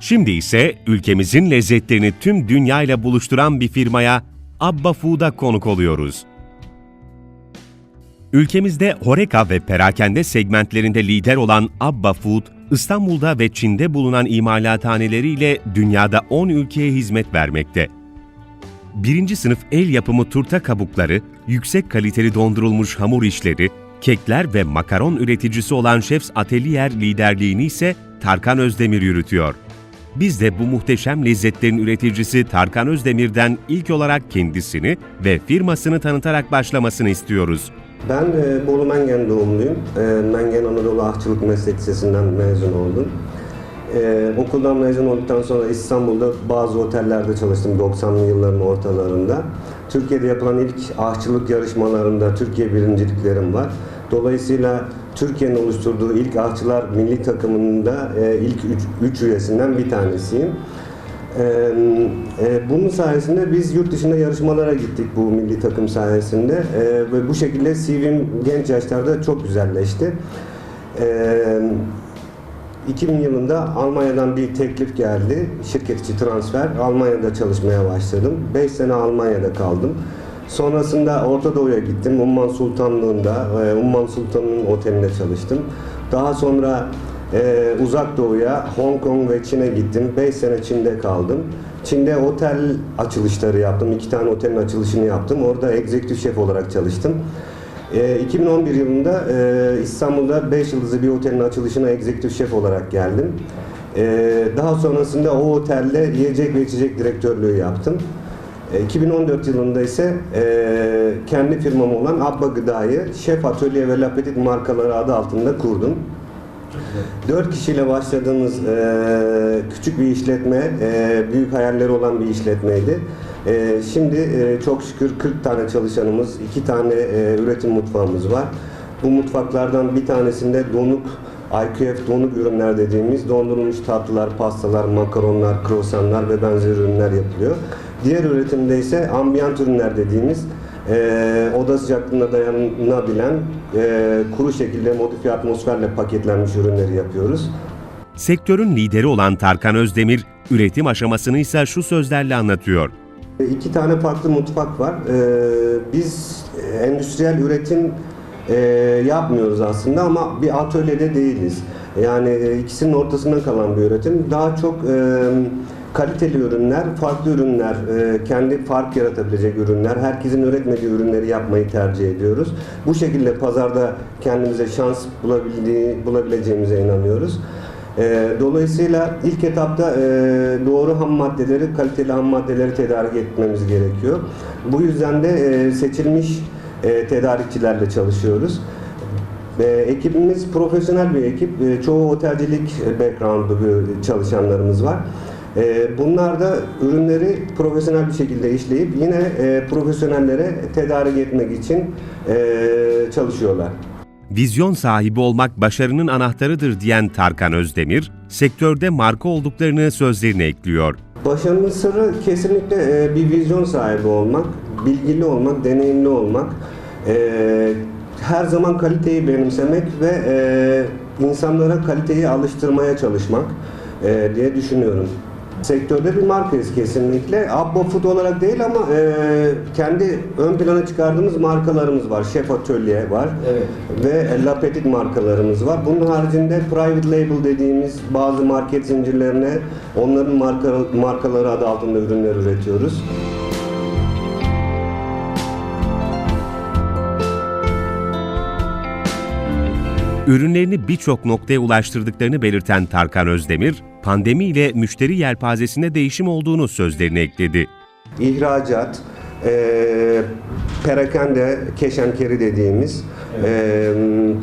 Şimdi ise ülkemizin lezzetlerini tüm dünyayla buluşturan bir firmaya Abba Food'a konuk oluyoruz. Ülkemizde Horeca ve perakende segmentlerinde lider olan Abba Food, İstanbul'da ve Çin'de bulunan imalathaneleriyle dünyada 10 ülkeye hizmet vermekte. Birinci sınıf el yapımı turta kabukları, yüksek kaliteli dondurulmuş hamur işleri, kekler ve makaron üreticisi olan Chefs Atelier liderliğini ise Tarkan Özdemir yürütüyor. Biz de bu muhteşem lezzetlerin üreticisi Tarkan Özdemir'den ilk olarak kendisini ve firmasını tanıtarak başlamasını istiyoruz. Ben e, Bolu Mengen doğumluyum. E, Mengen Anadolu Ahçılık Meslek Lisesi'nden mezun oldum. E, okuldan mezun olduktan sonra İstanbul'da bazı otellerde çalıştım 90'lı yılların ortalarında. Türkiye'de yapılan ilk ahçılık yarışmalarında Türkiye birinciliklerim var. Dolayısıyla Türkiye'nin oluşturduğu ilk ahçılar milli takımında e, ilk 3 üyesinden bir tanesiyim. Ee, e, bunun sayesinde biz yurt dışında yarışmalara gittik bu milli takım sayesinde Ee, ve bu şekilde CV'm genç yaşlarda çok güzelleşti. Ee, 2000 yılında Almanya'dan bir teklif geldi. Şirket içi transfer. Almanya'da çalışmaya başladım. 5 sene Almanya'da kaldım. Sonrasında Orta Doğu'ya gittim. Umman Sultanlığı'nda, e, Umman Sultan'ın otelinde çalıştım. Daha sonra ee, uzak doğuya, Hong Kong ve Çin'e gittim. 5 sene Çin'de kaldım. Çin'de otel açılışları yaptım. İki tane otelin açılışını yaptım. Orada executive şef olarak çalıştım. Ee, 2011 yılında e, İstanbul'da 5 yıldızlı bir otelin açılışına executive şef olarak geldim. Ee, daha sonrasında o otelde yiyecek ve içecek direktörlüğü yaptım. Ee, 2014 yılında ise e, kendi firmam olan Abba Gıda'yı Şef Atölye ve La Petite markaları adı altında kurdum. Dört kişiyle başladığımız e, küçük bir işletme, e, büyük hayalleri olan bir işletmeydi. E, şimdi e, çok şükür 40 tane çalışanımız, iki tane e, üretim mutfağımız var. Bu mutfaklardan bir tanesinde donuk, IQF donuk ürünler dediğimiz dondurulmuş tatlılar, pastalar, makaronlar, krosanlar ve benzer ürünler yapılıyor. Diğer üretimde ise ambiyant ürünler dediğimiz e, oda sıcaklığına dayanabilen e, kuru şekilde modifiye atmosferle paketlenmiş ürünleri yapıyoruz. Sektörün lideri olan Tarkan Özdemir, üretim aşamasını ise şu sözlerle anlatıyor. E, İki tane farklı mutfak var. E, biz endüstriyel üretim e, yapmıyoruz aslında ama bir atölyede değiliz. Yani e, ikisinin ortasında kalan bir üretim. Daha çok e, kaliteli ürünler, farklı ürünler, e, kendi fark yaratabilecek ürünler, herkesin üretmediği ürünleri yapmayı tercih ediyoruz. Bu şekilde pazarda kendimize şans bulabildiği, bulabileceğimize inanıyoruz. E, dolayısıyla ilk etapta e, doğru ham maddeleri, kaliteli ham maddeleri tedarik etmemiz gerekiyor. Bu yüzden de e, seçilmiş e, tedarikçilerle çalışıyoruz. E, ekibimiz profesyonel bir ekip. E, çoğu otelcilik background'lu bir çalışanlarımız var. E, bunlar da ürünleri profesyonel bir şekilde işleyip yine e, profesyonellere tedarik etmek için e, çalışıyorlar. Vizyon sahibi olmak başarının anahtarıdır diyen Tarkan Özdemir, sektörde marka olduklarını sözlerine ekliyor. Başarının sırrı kesinlikle e, bir vizyon sahibi olmak, bilgili olmak, deneyimli olmak, her zaman kaliteyi benimsemek ve insanlara kaliteyi alıştırmaya çalışmak diye düşünüyorum. Sektörde bir markayız kesinlikle. Abba Food olarak değil ama e, kendi ön plana çıkardığımız markalarımız var. Şef Atölye var Evet. ve La Petite markalarımız var. Bunun haricinde private label dediğimiz bazı market zincirlerine onların marka, markaları adı altında ürünler üretiyoruz. Ürünlerini birçok noktaya ulaştırdıklarını belirten Tarkan Özdemir, pandemiyle müşteri yelpazesinde değişim olduğunu sözlerine ekledi. İhracat, e, perakende, keşankeri dediğimiz, e,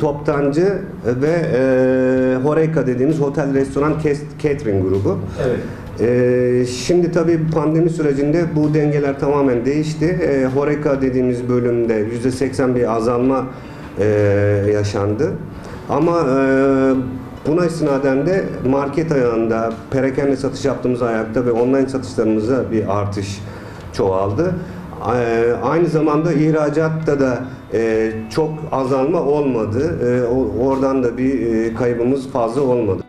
toptancı ve e, Horeca dediğimiz otel, restoran, catering grubu. Evet. Ee, şimdi tabii pandemi sürecinde bu dengeler tamamen değişti. Ee, Horeca dediğimiz bölümde %80 bir azalma e, yaşandı. Ama e, buna istinaden de market ayağında, perakende satış yaptığımız ayakta ve online satışlarımızda bir artış çoğaldı. Ee, Aynı zamanda ihracatta da e, çok azalma olmadı. E, Oradan da bir e, kaybımız fazla olmadı.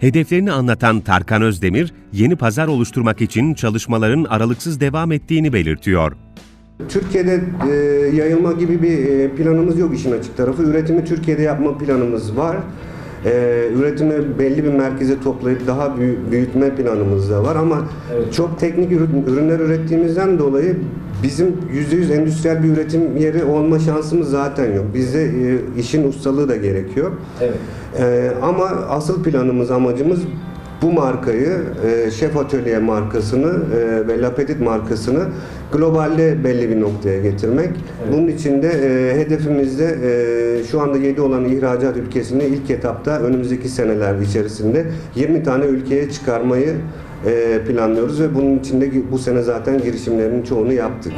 Hedeflerini anlatan Tarkan Özdemir, yeni pazar oluşturmak için çalışmaların aralıksız devam ettiğini belirtiyor. Türkiye'de e, yayılma gibi bir e, planımız yok işin açık tarafı. Üretimi Türkiye'de yapma planımız var. E, üretimi belli bir merkeze toplayıp daha büyü- büyütme planımız da var ama çok teknik ürün- ürünler ürettiğimizden dolayı bizim %100 endüstriyel bir üretim yeri olma şansımız zaten yok. Bizde e, işin ustalığı da gerekiyor. Evet. Ee, ama asıl planımız, amacımız bu markayı, e, Şef Atölye markasını e, ve La Petite markasını globalde belli bir noktaya getirmek. Bunun için de e, hedefimizde e, şu anda 7 olan ihracat ülkesini ilk etapta önümüzdeki seneler içerisinde 20 tane ülkeye çıkarmayı e, planlıyoruz ve bunun için de bu sene zaten girişimlerin çoğunu yaptık.